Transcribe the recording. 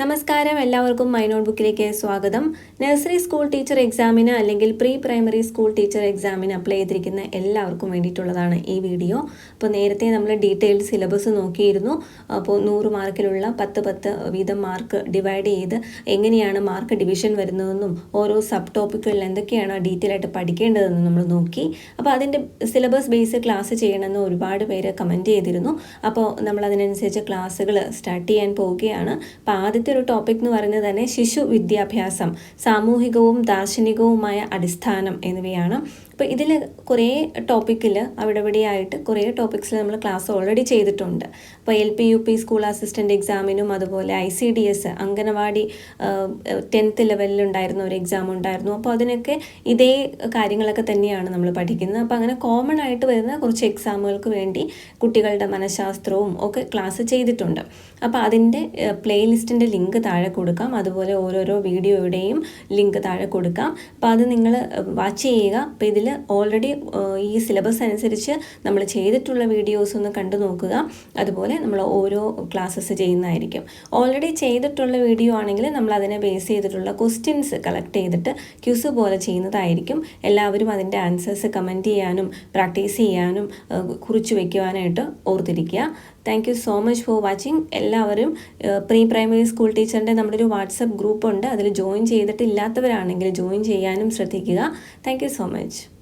നമസ്കാരം. എല്ലാവർക്കും my not ബുക്കിലേക്ക് സ്വാഗതം. നഴ്സറി സ്കൂൾ ടീച്ചർ എക്സാമിന് അല്ലെങ്കിൽ പ്രീ പ്രൈമറി സ്കൂൾ ടീച്ചർ എക്സാമിന് അപ്ലൈ ചെയ്തിരിക്കുന്ന എല്ലാവർക്കും വേണ്ടിയിട്ടുള്ളതാണ് ഈ വീഡിയോ. അപ്പോൾ നേരത്തെ നമ്മൾ ഡീറ്റെയിൽഡ് സിലബസ് നോക്കിയിരുന്നു. അപ്പോൾ നൂറ് മാർക്കിലുള്ള പത്ത് പത്ത് വീതം മാർക്ക് ഡിവൈഡ് ചെയ്ത് എങ്ങനെയാണ് മാർക്ക് ഡിവിഷൻ വരുന്നതെന്നും ഓരോ സബ് ടോപ്പിക്കുകളിൽ എന്തൊക്കെയാണ് ഡീറ്റെയിൽ ആയിട്ട് പഠിക്കേണ്ടതെന്നും നമ്മൾ നോക്കി. അപ്പോൾ അതിന്റെ സിലബസ് ബേസ് ക്ലാസ് ചെയ്യണമെന്ന് ഒരുപാട് പേര് കമന്റ് ചെയ്തിരുന്നു. അപ്പോൾ നമ്മൾ അതിനനുസരിച്ച് ക്ലാസ്സുകൾ സ്റ്റാർട്ട് ചെയ്യാൻ പോവുകയാണ്. അപ്പോൾ ആദ്യത്തെ ഒരു ടോപ്പിക് എന്ന് പറയുന്നത് തന്നെ ശിശു വിദ്യാഭ്യാസം സാമൂഹികവും ദാർശനികവുമായ അടിസ്ഥാനം എന്നിവയാണ്. അപ്പോൾ ഇതിൽ കുറേ ടോപ്പിക്കിൽ അവിടെ ഇവിടെയായിട്ട് കുറേ ടോപ്പിക്സിൽ നമ്മൾ ക്ലാസ് ഓൾറെഡി ചെയ്തിട്ടുണ്ട്. അപ്പോൾ L P U P school assistant എക്സാമിനും അതുപോലെ I C D S anganwadi tenth ലെവലിലുണ്ടായിരുന്ന ഒരു എക്സാം ഉണ്ടായിരുന്നു. അപ്പോൾ അതിനൊക്കെ ഇതേ കാര്യങ്ങളൊക്കെ തന്നെയാണ് നമ്മൾ പഠിക്കുന്നത്. അപ്പോൾ അങ്ങനെ കോമൺ ആയിട്ട് വരുന്ന കുറച്ച് എക്സാമുകൾക്ക് വേണ്ടി കുട്ടികളുടെ മനഃശാസ്ത്രവും ഒക്കെ ക്ലാസ് ചെയ്തിട്ടുണ്ട്. അപ്പോൾ അതിന്റെ പ്ലേലിസ്റ്റിന്റെ ലിങ്ക് താഴെ കൊടുക്കാം. അതുപോലെ ഓരോരോ വീഡിയോയുടെയും ലിങ്ക് താഴെ കൊടുക്കാം. അപ്പോൾ അത് നിങ്ങൾ വാച്ച് ചെയ്യുക. അപ്പോൾ ഇതിൽ ഓൾറെഡി ഈ സിലബസ് അനുസരിച്ച് നമ്മൾ ചെയ്തിട്ടുള്ള വീഡിയോസ് ഒന്ന് കണ്ടു നോക്കുക. അതുപോലെ നമ്മൾ ഓരോ ക്ലാസ്സസ് ചെയ്യുന്നതായിരിക്കും. ഓൾറെഡി ചെയ്തിട്ടുള്ള വീഡിയോ ആണെങ്കിൽ നമ്മൾ അതിനെ ബേസ് ചെയ്തിട്ടുള്ള ക്വസ്റ്റ്യൻസ് കളക്ട് ചെയ്തിട്ട് ക്യൂസ് പോലെ ചെയ്യുന്നതായിരിക്കും. എല്ലാവരും അതിന്റെ ആൻസേഴ്സ് കമന്റ് ചെയ്യാനും പ്രാക്ടീസ് ചെയ്യാനും കുറിച്ച് വയ്ക്കുവാനായിട്ട് ഓർത്തിരിക്കുക. Thank you so much for watching എല്ലാവരും പ്രീ പ്രൈമറി സ്കൂൾ ടീച്ചറിന്റെ നമ്മുടെ ഒരു വാട്സപ്പ് ഗ്രൂപ്പ് ഉണ്ട്. അതിൽ ജോയിൻ ചെയ്തിട്ടില്ലാത്തവരാണെങ്കിൽ ജോയിൻ ചെയ്യാനും ശ്രദ്ധിക്കുക. Thank you so much